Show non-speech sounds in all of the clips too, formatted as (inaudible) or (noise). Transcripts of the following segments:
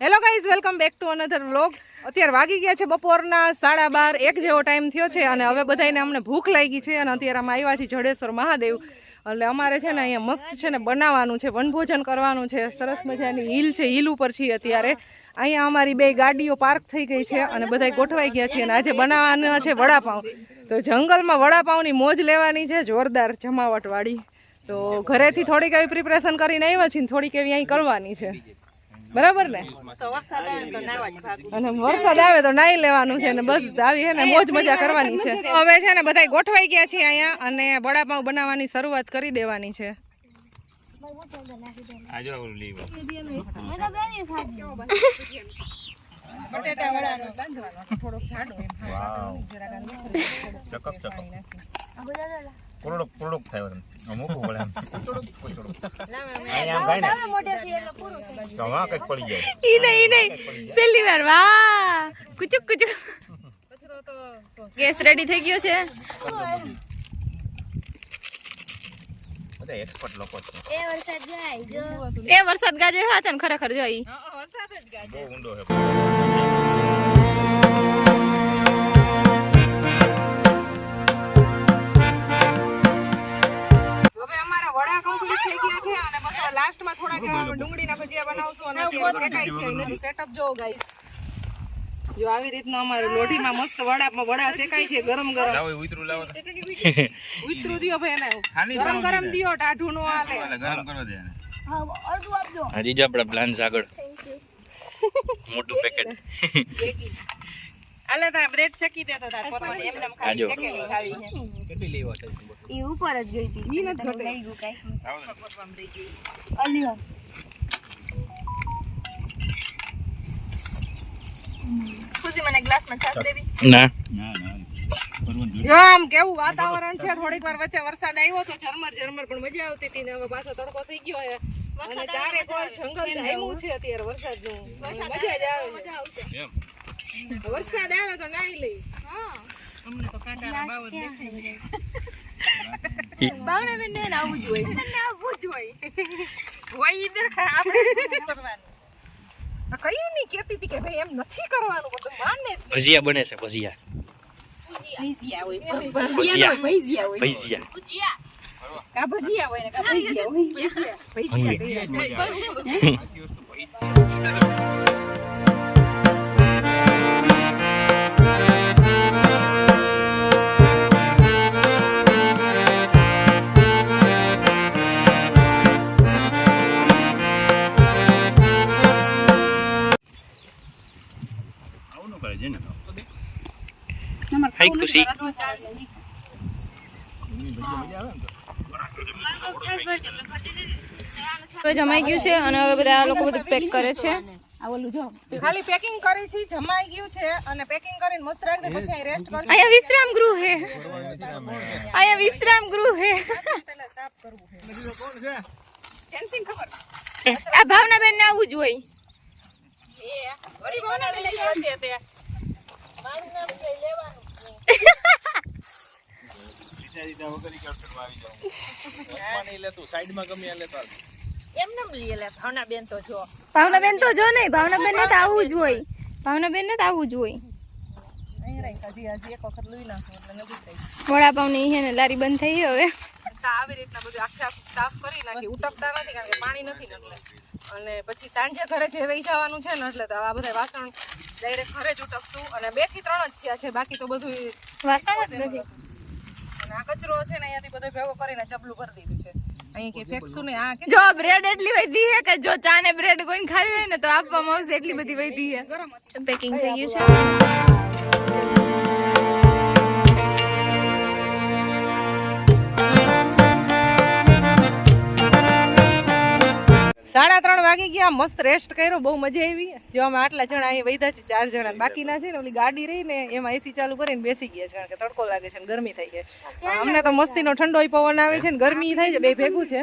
Hello guys welcome back to another vlog અત્યારે વાગી ગયા છે બપોરના સાડા બાર, એક જેવો ટાઈમ થયો છે અને હવે બધાને અમને ભૂખ લાગી છે અને અત્યારે અમે આવ્યા છીએ જડેશ્વર મહાદેવ. એટલે અમારે છે ને અહીંયા મસ્ત છે ને બનાવવાનું છે, વનભોજન કરવાનું છે. સરસ મજાની હિલ છે, હિલ ઉપર છીએ અત્યારે. અહીંયા અમારી બે ગાડીઓ પાર્ક થઈ ગઈ છે અને બધા ગોઠવાઈ ગયા છે અને આજે બનાવવાના છે વડાપાઉં તો જંગલમાં વડાપાઉંની મોજ લેવાની છે, જોરદાર જમાવટવાળી. તો ઘરેથી થોડીક આવી પ્રિપરેશન કરીને આવ્યા છીએ થોડીક એવી અહીં કરવાની છે. બરાબર ને? અને વરસાદ આવે તો નાઈ લેવાનું છે ને બસ આવી છે ને મોજ મજા કરવાની છે. હવે છે ને બધા ગોઠવાઈ ગયા છે અહીંયા અને વડાપાઉં બનાવવાની શરૂઆત કરી દેવાની છે. આજો ઓલું લીવો ચકપ ચકપ. કોરડો કોરડો થાય એમ. મૂકવું પડે અહીંયા આમ થાય ને. તો હા કંઈક પડી જાય. ઈ નહીં ઈ નહીં. પહેલી વાર વાહ. કુચુક કુચુક. ગેસ રેડી થઈ ગયો છે. એક્સપર્ટ લોકો છે. એ વરસાદ ગાજે હા ખરેખર જોઈ. બહુ ઊંડો છે. હવે અમારા વડા કમ્પ્લીટ થઈ ગયા છે અને બસ લાસ્ટમાં થોડાક ડુંગળીના ભજીયા બનાવશું અને અત્યારે શેકાય છે. એનું સેટઅપ જોવો ગાઈસ જો આવી રીતના અમારું લોઢીમાં મસ્ત વડા વડા શેકાય છે ગરમ ગરમ. લાવો ઉતરું લાવો. (laughs) ઉતરું દિયો ભાઈ એને. ગરમ ગરમ દિયો ટાઢું નો આલે ગરમ કરો દે એને. હજી જ આપણા પ્લાન આગળ. મોટું પેકેટ (laughs) આલે તા બ્રેડ શેકી દેતો તા પોતાને એમ ખાલી આજો. શેકેલી ખાવી છે. ઈ ઉપર જ ગઈ હતી. ઈ નથી ઘટે. લઈ ગયું કાંઈ. અલ્યો. ખુશી મને ગ્લાસમાં છાશ દેવી. ના. ના આમ કેવું વાતાવરણ છે થોડીક વાર વચ્ચે વરસાદ આવ્યો તો ઝરમર ઝરમર પણ મજા આવતી હતી ને હવે પાછો તડકો થઈ ગયો છે. અને ચારે કોર જંગલ જામ્યું છે અત્યારે વરસાદનું. મજા જ આવે. મજા આવશે. એમ. વરસાદ આવે તો નાઈ લઈ. અમને તો કાંટાના બાવ દેખાય છે. ભાવના બેન ને આવું જ હોય. ને આવું જ હોય. દેખાય આપણે કરવાનું આ કયું નહીં કેતી હતી કે ભાઈ એમ નથી કરવાનું બધું માને ભજીયા બને છે ભજીયા. ભજીયા હોય ભજીયા હોય ભજીયા. હોય. ભજીયા. ભજીયા. કા ભજીયા હોય ને કા ભજીયા હોય. ભજીયા. ભજીયા. તો જમાઈ ગયું છે અને હવે બધા લોકો બધું પેક કરે છે. ખાલી પેકિંગ કરી છે જમાઈ ગયું છે અને પેકિંગ કરીને મસ્ત રાખી દે પછી રેસ્ટ કરશું. અહીંયા વિશ્રામ ગૃહ હે. અહીંયા વિશ્રામ ગૃહ હે. પહેલા સાફ કરવું છે સેન્સિંગ ખબર આ ભાવના બેન ને આવું જ હોય. વળી બનાવી લઈએ છે તે. મારું નામ છે લેવાનું જ નહીં. એમને એમ લઈએ લે ભાવના બેન તો જો. ભાવના બેન તો જો નહીં ભાવના બેન ને તો આવું જ હોય. ભાવના બેન ને તો આવું જ હોય. અહીં રાખ હજી હજી એક વખત લઈ નાખું એટલે નથી થઈ. વડાપાવની ને લારી બંધ થઈ હવે. સા આવી રીતના બધું આખે આખું સાફ કરી નાખી ઉટકતા નથી કારણ કે પાણી નથી એટલે અને પછી સાંજે ઘરે જે વહી જવાનું છે ને એટલે તો આ બધા વાસણ ડાયરેક્ટ ઘરે જ ઉટકશું. અને બેથી ત્રણ જ થયા છે બાકી તો બધું વાસણ જ નથી. અને આ કચરો છે ને અહીંયાથી બધો ભેગો કરીને ચપલું ભરી દીધું છે. અહીંયા કે ફેંકશું ને આ જો બ્રેડ એટલી વધી છે કે જો ચા ને બ્રેડ કોઈને ખાવી હોય ને તો આપવામાં આવશે એટલી બધી વધી છે. પેકિંગ થઈ ગયું છે. સાડા ત્રણ વાગી ગયા મસ્ત રેસ્ટ કર્યો બહુ મજા આવી. જો અમે આટલા જણા અહીં વૈધા છે ચાર જણા બાકીના છે ને ઓલી ગાડી રહી ને એમાં એસી ચાલુ કરીને બેસી ગયા છે કારણ કે તડકો લાગે છે ને ગરમી થઈ છે પણ અમને તો મસ્તીનો ઠંડો પવન આવે છે ને ગરમી થાય છે બે ભેગું છે.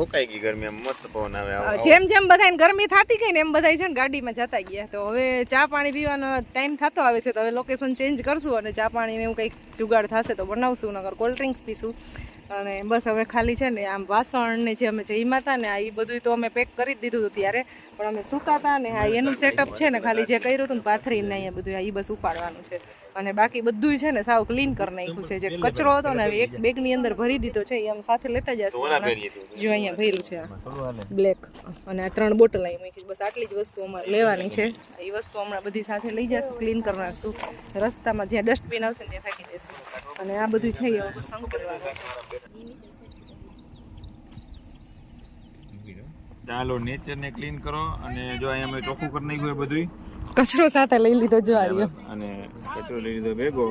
હુકાઈ ગઈ ગરમી મસ્ત પવન આવે આવો, આવો. જેમ જેમ બધાને ગરમી થતી ગઈ ને એમ બધા છે ને ગાડીમાં જતા ગયા. તો હવે ચા પાણી પીવાનો ટાઈમ થતો આવે છે તો હવે લોકેશન ચેન્જ કરશું અને ચા પાણીને એવું કંઈક જુગાડ થશે તો બનાવશું નગર કોલ્ડ ડ્રિંક્સ પીશું. અને બસ હવે ખાલી છે ને આમ વાસણ ને જે અમે જઈમાં હતા ને આ એ બધું તો અમે પેક કરી જ દીધું હતું ત્યારે. પણ અમે સૂતા હતા ને આ એનું સેટઅપ છે ને ખાલી જે કર્યું હતું ને પાથરીને અહીંયા બધું એ બસ ઉપાડવાનું છે. અને બાકી બધું છે ને સાવ ક્લીન કરી નાખ્યું છે. જે કચરો હતો ને એક બેગની અંદર ભરી દીધો છે એ આમ સાથે લેતા જશે જો અહીંયા ભર્યું છે બ્લેક અને આ ત્રણ બોટલ અહીં મૂકી બસ આટલી જ વસ્તુ અમારે લેવાની છે. એ વસ્તુ હમણાં બધી સાથે લઈ જશું ક્લીન કરી નાખશું. રસ્તામાં જ્યાં ડસ્ટબિન આવશે ને ત્યાં ફેંકી દેશું. અને આ બધું છે એ હવે ચાલો નેચર ને ક્લીન કરો અને જો અહીંયા અમે ચોખ્ખું કરી નાખ્યું એ બધું કચરો સાથે લઈ લીધો જો આ અને કચરો લઈ લીધો ભેગો.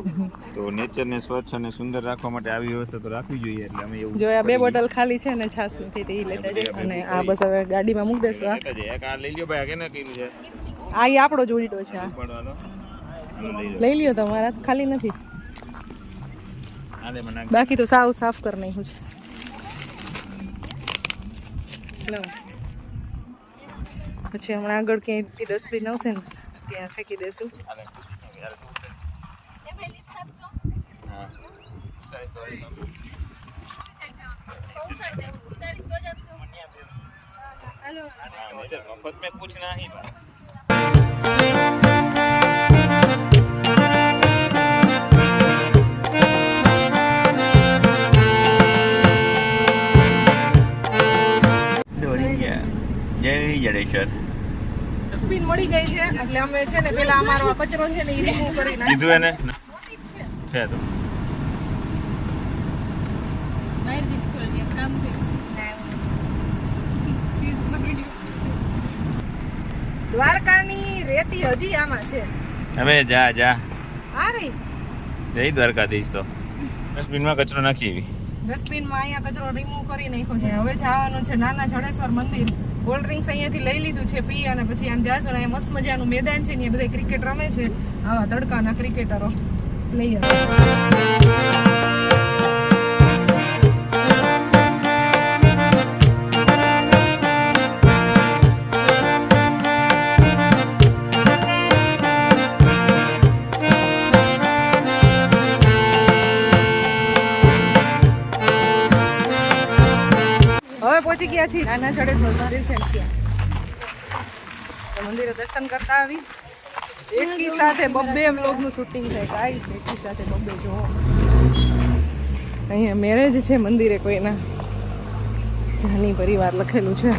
તો નેચર ને સ્વચ્છ અને સુંદર રાખવા માટે આવી વ્યવસ્થા તો રાખવી જોઈએ એટલે અમે એવું જો આ બે બોટલ ખાલી છે ને છાસ નથી તે લેતા જઈએ અને આ બસ હવે ગાડીમાં મૂક દેશું આ લેતા એક આ લઈ લ્યો ભાઈ આ કેને કર્યું છે? આ ઈ આપણો જોડીડો છે આ લઈ લ્યો. તમારા ખાલી નથી. બાકી તો સાવ સાફ કરી નાખ્યું છે. લો પછી હમણાં આગળ ક્યાંય ડસ્ટબિન આવશે ને ત્યાં ફેંકી દેશું મફત મેં નહીં જય જડેશ્વર ડસ્ટબિન મળી ગઈ છે. એટલે અમે છે ને પેલા અમારો આ કચરો છે ને એ રિમૂવ કરી નાખ્યો. કીધું એને છે. તો. દ્વારકાની રેતી હજી આમાં છે. હવે જા જા. રહી જય દ્વારકાધીશ તો. ડસ્ટબિનમાં કચરો નાખી એવી. ડસ્ટબિનમાં અહીંયા કચરો રિમૂવ કરી નાખ્યો છે. હવે જવાનું છે નાના જડેશ્વર મંદિર. કોલ્ડ ડ્રિંક્સ અહીંયાથી લઈ લીધું છે, પી અને પછી આમ જાશું ને મસ્ત મજાનું મેદાન છે ને બધા ક્રિકેટ રમે છે. આવા તડકાના ક્રિકેટરો, પ્લેયર. હવે પહોંચી ગયા છીએ. નાના જડેશ્વર મંદિર છે ત્યાં. મંદિરે દર્શન કરતા આવી. એકી સાથે બબ્બે નું શૂટિંગ થાય. કાંઈ એકી સાથે બબ્બે જોવો અહીંયા મેરેજ છે મંદિરે કોઈના. જાની પરિવાર લખેલું છે.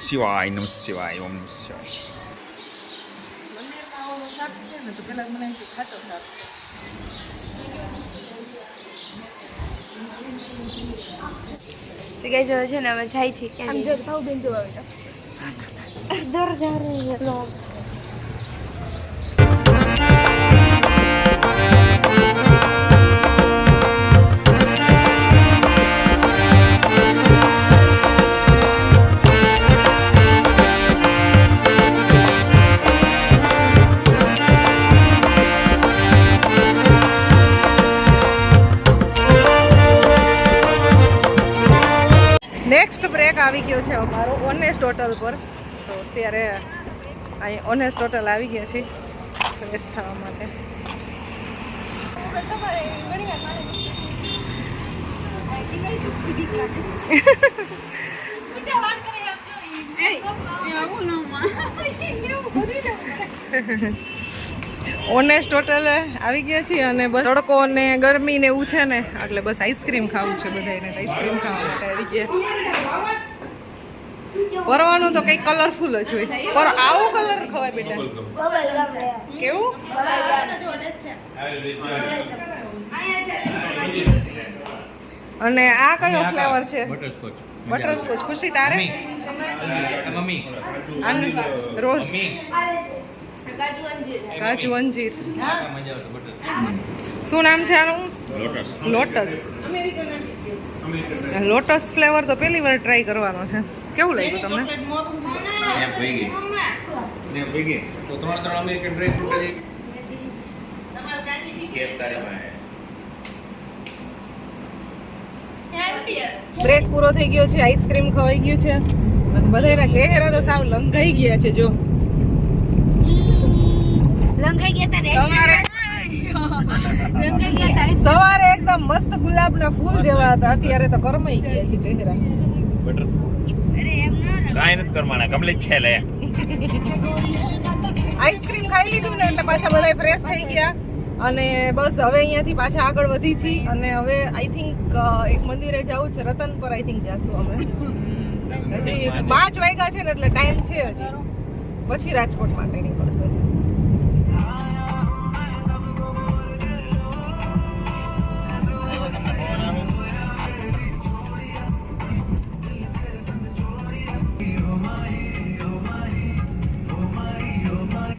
શિવાય નમ શિવાય ઓમ નમ શિવાય મંદિરમાં આવો શાક છે ને તો પેલા મને એમ કે ખાચો શાક છે સિગાઈ જો છે ને અમે જાય છે ક્યાં જો ભાવ બેન જોવા નેક્સ્ટ બ્રેક આવી ગયો છે અમારો ઓનેસ્ટ હોટલ પર. તો અત્યારે અહીં ઓનેસ્ટ હોટલ આવી ગયા છે ફ્રેશ થવા માટે. (laughs) (laughs) (laughs) ઓનેસ્ટ હોટલ આવી ગયા છીએ અને બસ તડકો ને ગરમી ને એવું છે ને એટલે બસ આઈસ્ક્રીમ ખાવું છે બધાને આઈસ્ક્રીમ ખાવા માટે આવી ગયા. પરવાનું તો કંઈક કલરફુલ જ હોય. પર આવો કલર ખવાય બેટા. કેવું? અને આ કયો ફ્લેવર છે? બટરસ્કોચ બટરસ્કોચ ખુશી તારે? મમ્મી. રોઝ. કાજુ અંજીર. શું નામ છે આનું? લોટસ લોટસ લોટસ ફ્લેવર તો પહેલી વાર ટ્રાય કરવાનો છે. કેવું લાગ્યું તમને? બ્રેક પૂરો થઈ ગયો છે આઈસ્ક્રીમ ખવાઈ ગયું છે. અને બધાના ચહેરા તો સાવ લંઘાઈ ગયા છે જો. લંઘાઈ ગયા તા સવારે. એકદમ મસ્ત ગુલાબના ફૂલ જેવા હતા. અત્યારે તો કરમાઈ ગયા છે ચહેરા. બટરસ્કોચ અરે એમ ના કાંઈ નથી કરવાના. કમલે છે લે. આઈસ્ક્રીમ ખાઈ લીધું ને એટલે પાછા બધા ફ્રેશ થઈ ગયા. અને બસ હવે અહીંયાથી પાછા આગળ વધી છીએ અને હવે આઈ થિંક એક મંદિરે જવું છે. રતન પર આઈ થિંક જાશું અમે. હજી પાંચ વાગ્યા છે ને એટલે ટાઈમ છે હજી. પછી રાજકોટ માટે નીકળશું.